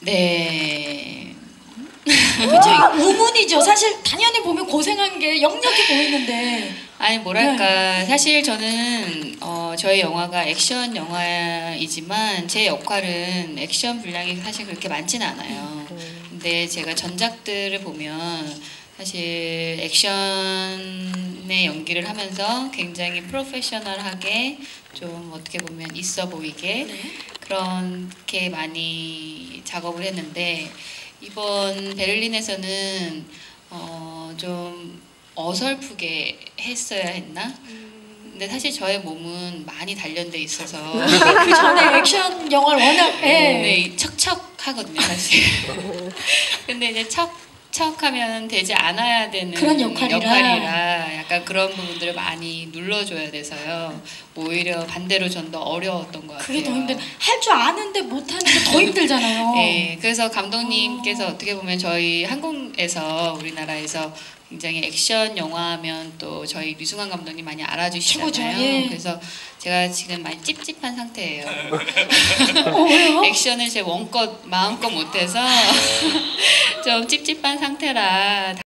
네. 그죠? 우문이죠. 사실 당연히 보면 고생한 게 역력해 보이는데. 아니 네. 뭐랄까 사실 저는 어, 저희 영화가 액션 영화이지만 제 역할은 액션 분량이 사실 그렇게 많지는 않아요. 근데 제가 전작들을 보면 사실 액션의 연기를 하면서 굉장히 프로페셔널하게 좀 어떻게 보면 있어 보이게 네. 그렇게 많이 작업을 했는데 이번 베를린에서는 어, 좀 어설프게 했어야 했나? 근데 사실 저의 몸은 많이 단련돼 있어서 그 전에 액션 영화를 워낙 예. 네, 척척하거든요 사실. 근데 이제 척 척하면 되지 않아야 되는 그런 역할이라. 역할이라 약간 그런 부분들을 많이 눌러줘야 돼서요. 오히려 반대로 전 더 어려웠던 것 같아요. 그게 더 힘들. 할줄 아는데 못하는 게 더 힘들잖아요. 네, 그래서 감독님께서 어. 어떻게 보면 저희 한국에서 우리나라에서 굉장히 액션 영화하면 또 저희 류승환 감독님 많이 알아주시잖아요. 예. 그래서 제가 지금 많이 찝찝한 상태예요. 어? 액션을 제 원껏 마음껏 못해서 좀 찝찝한 상태라